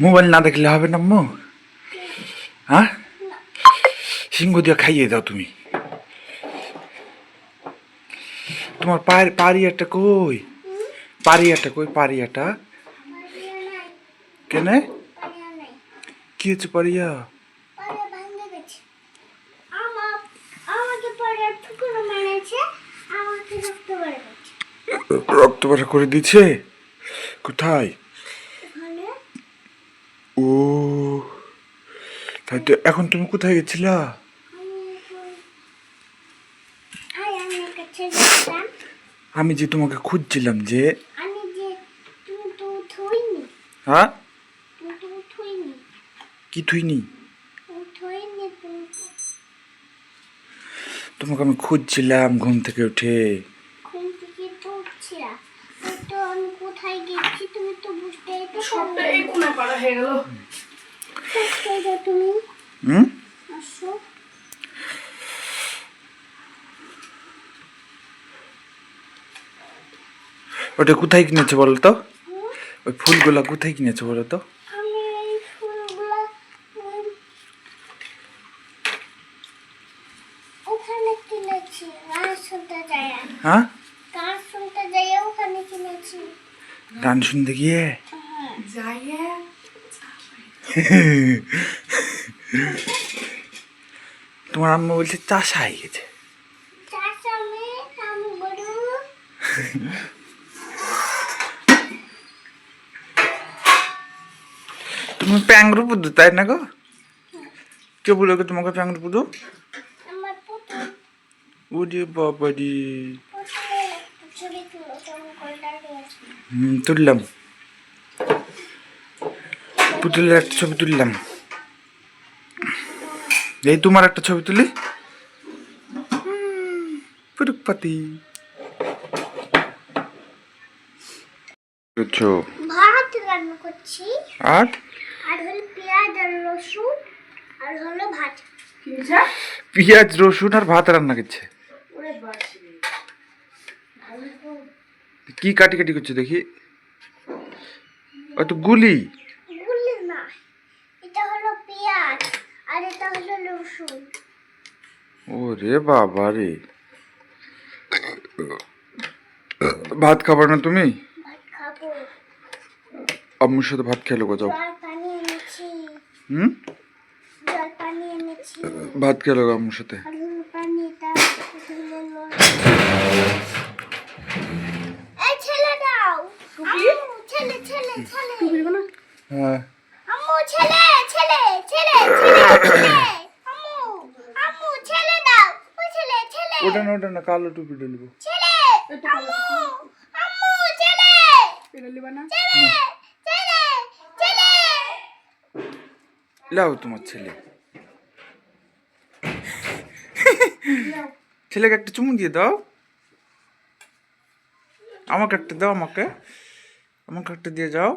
Mobile না দেখলে হবে না আম্মু? হ্যাঁ? সিংহ দিয়ে খাইয়ে দাও তুমি। তোমার পায়ের পারিয়াটা কই? পারিয়াটা কই? পারিয়াটা কেনে? কি হচ্ছে পারিয়া ভাঙে গেছে আমার আমাকে পারিয়া ঠুকুর মেরেছে আমাকে রক্ত বেড়ে গেছে রক্ত বাসা করে দিচ্ছে কোথায়? ও তাই তো এখন তুমি কোথায় গেছিলা? আমি যে তোমাকে খুঁজছিলাম যে হ্যাঁ? কি থুইনি? তুমি থইনি তুমি তোমাকে আমি খুঁজছিলাম ঘুম থেকে উঠে ঘুম থেকে তো উঠছিলা তো আমি কোথায় গেছি তুমি তো বুঝতেই তো সবটা এই কোনা পাড়া হয়ে গেল। তুমি। হুম? আসো। ওটা কোথায় কিনেছো বলো তো? হুম? ওই ফুলগুলা কোথায় কিনেছো বলো তো? আমি এই ফুলগুলো উম, ওখানে কিনেছি। গান শুনতে যাই হ্যাঁ গান শুনতে যাই ওখানে কিনেছি গান শুনতে গিয়ে? তোমার আম্মা বলছে চাষা হয়ে গেছে। তুমি প্যাংরু পুদু তাই না গো? কে বলে তোমাকে প্যাংরু পুদু ওরে বাবারি। তুললাম। পুতুলের একটা ছবি তুললাম। এই তোমার একটা ছবি তুলি? পুরুক পাতি ভাত রান্না করছি। আর? আর হলো পেঁয়াজ আর রসুন আর হলো ভাত। পেঁয়াজ রসুন আর ভাত রান্না করছে ওরে বাসি কি কাটি কাটি করছে দেখি? ওই তো গুলি। গুলি না এটা হলো পেঁয়াজ আর এটা হলো রসুন। ওরে বাবা রে। ভাত খাবার না তুমি? আম্মুর সাথে ভাত খেলো গো যাও। হুম? ভাত খেলো আম্মুর সাথে আর হলো পানিটা ঢেলে লো- এই ছেলে দাও আম্মু ছেলে ছেলে ছেলে হ্যাঁ। আম্মু ছেলে ছেলে ছেলে আম্মু আম্মু ছেলে দাও। ও ছেলে ছেলে। ওটা না ওটা না কালো টুপি ডলবো ছেলে আম্মু আম্মু ছেলে। না? ছেলে ছেলে ছেলে। লাও তোমার ছেলে। ছেলেকে একটা চুমু দিয়ে দাও। আমাকে একটা দাও আমাকে। আমাকে একটা দিয়ে যাও।